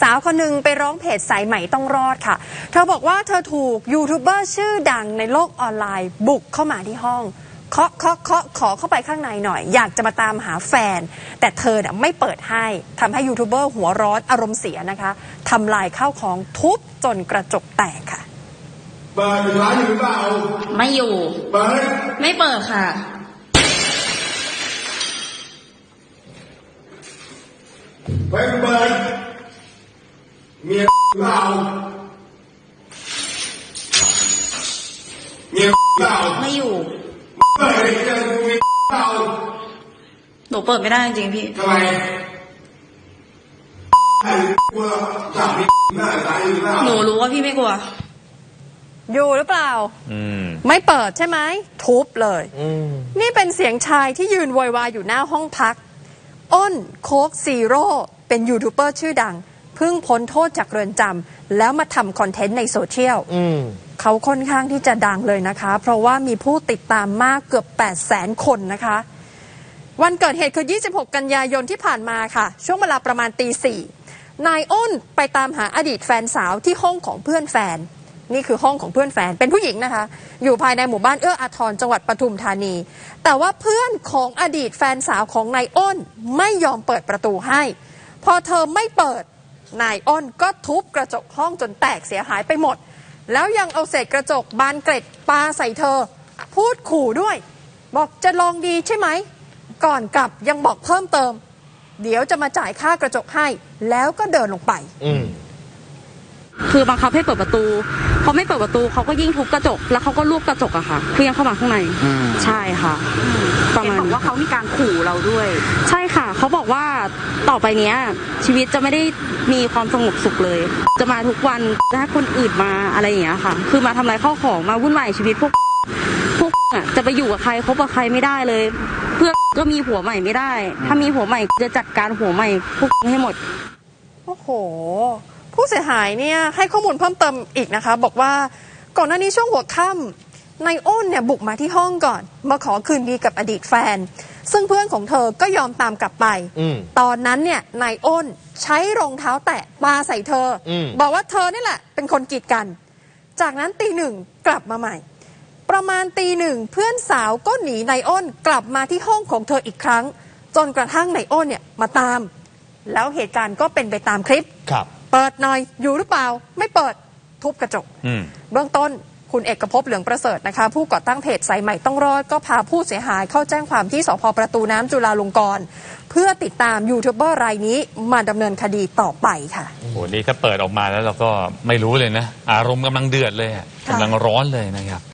สาวคนหนึ่งไปร้องเพจสายใหม่ต้องรอดค่ะ เธอบอกว่าเธอถูกยูทูบเบอร์ชื่อดังในโลกออนไลน์บุกเข้ามาที่ห้องเคาะเคาะเคาะขอเข้าไปข้างในหน่อย อยากจะมาตามหาแฟน แต่เธอเนี่ยไม่เปิดให้ทำให้ยูทูบเบอร์หัวร้อนอารมณ์เสียนะคะทำลายข้าวของทุบจนกระจกแตกค่ะเปิดร้านอยู่หรือเปล่าไม่อยู่เปิดไม่เปิดค่ะเปิดเปิด เมียหรือเปล่าเมียหรือเปล่าไม่อยู่เปิดเลยเจอกูเมียหรือเปล่าหนูเปิดไม่ได้จริงๆพี่ทำไมไอ้กลัวจับมีหน้าตายหรือเปล่าหนูรู้ว่าพี่ไม่กลัว อยู่หรือเปล่า อืม ไม่เปิดใช่ไหม ทุบเลยนี่เป็นเสียงชายที่ยืนโวยวายอยู่หน้าห้องพัก อ้นโคกซีโร่เป็นยูทูบเบอร์ชื่อดัง เพิ่งพ้นโทษจากเรือนจำแล้วมาทำคอนเทนต์ในโซเชียลเขาค่อนข้างที่จะดังเลยนะคะ เพราะว่ามีผู้ติดตามมากเกือบ 8 0 0แสนคนนะคะ วันเกิดเหตุคือ 26 กันยายนที่ผ่านมาค่ะ ช่วงเวลาประมาณตีสี่นายอ้นไปตามหาอดีตแฟนสาวที่ห้องของเพื่อนแฟน นี่คือห้องของเพื่อนแฟนเป็นผู้หญิงนะคะ อยู่ภายในหมู่บ้านเอื้ออาทรจังหวัดปทุมธานี แต่ว่าเพื่อนของอดีตแฟนสาวของนายอ้นไม่ยอมเปิดประตูให้ พอเธอไม่เปิด นายอ้นก็ทุบกระจกห้องจนแตกเสียหายไปหมด แล้วยังเอาเศษกระจกบานเกร็ดปาใส่เธอ พูดขู่ด้วย บอกจะลองดีใช่ไหม ก่อนกลับยังบอกเพิ่มเติม เดี๋ยวจะมาจ่ายค่ากระจกให้ แล้วก็เดินลงไปคือบังคับให้เปิดประตูพอไม่เปิดประตูเขาก็ยิ่งทุบกระจก แล้วเขาก็ลูบกระจกอะค่ะเคลื่อนเข้ามาข้างในใช่ค่ะ ประมาณบอกว่าเขามีการขู่เราด้วย ใช่ค่ะเขาบอกว่า ต่อไปเนี้ย ชีวิตจะไม่ได้มีความสงบสุขเลย จะมาทุกวันจะให้คนอื่นมาอะไรอย่างเงี้ยค่ะ คือมาทำลายข้าของมาวุ่นวายชีวิตพวกพวกอะจะไปอยู่กับใครคบกับใครไม่ได้เลย เพื่อนก็มีผัวใหม่ไม่ได้ ถ้ามีผัวใหม่จะจัดการผัวใหม่พวกให้หมดโอ้โห ผู้เสียหายเนี่ยให้ข้อมูลเพิ่มเติมอีกนะคะ บอกว่าก่อนหน้านี้ช่วงหัวค่ำนายอ้นเนี่ยบุกมาที่ห้องก่อน มาขอคืนดีกับอดีตแฟน ซึ่งเพื่อนของเธอก็ยอมตามกลับไป ตอนนั้นเนี่ยนายอ้นใช้รองเท้าแตะปาใส่เธออบอกว่าเธอนี่แหละ เป็นคนกีดกัน จากนั้นตีหนึ่งกลับมาใหม่ ประมาณตีหนึ่งเพื่อนสาวก็หนีนายอ้นกลับมาที่ห้องของเธออีกครั้ง จนกระทั่งนายอ้นเนี่ยมาตาม แล้วเหตุการณ์ก็เป็นไปตามคลิปครับ เปิดหน่อยอยู่หรือเปล่า ไม่เปิดทุบกระจกอืมเบื้องต้น คุณเอกภพเหลืองประเสริฐนะคะ ผู้ก่อตั้งเพจสายใหม่ต้องรอดก็พาผู้เสียหายเข้าแจ้งความที่สพประตูน้ำจุฬาลงกรณ์เพื่อติดตามยูทูบเบอร์รายนี้มาดำเนินคดีต่อไปค่ะ โอ้โหนี่ถ้าเปิดออกมาแล้วเราก็ไม่รู้เลยนะ อารมณ์กำลังเดือดเลยอะกำลังร้อนเลยนะครับ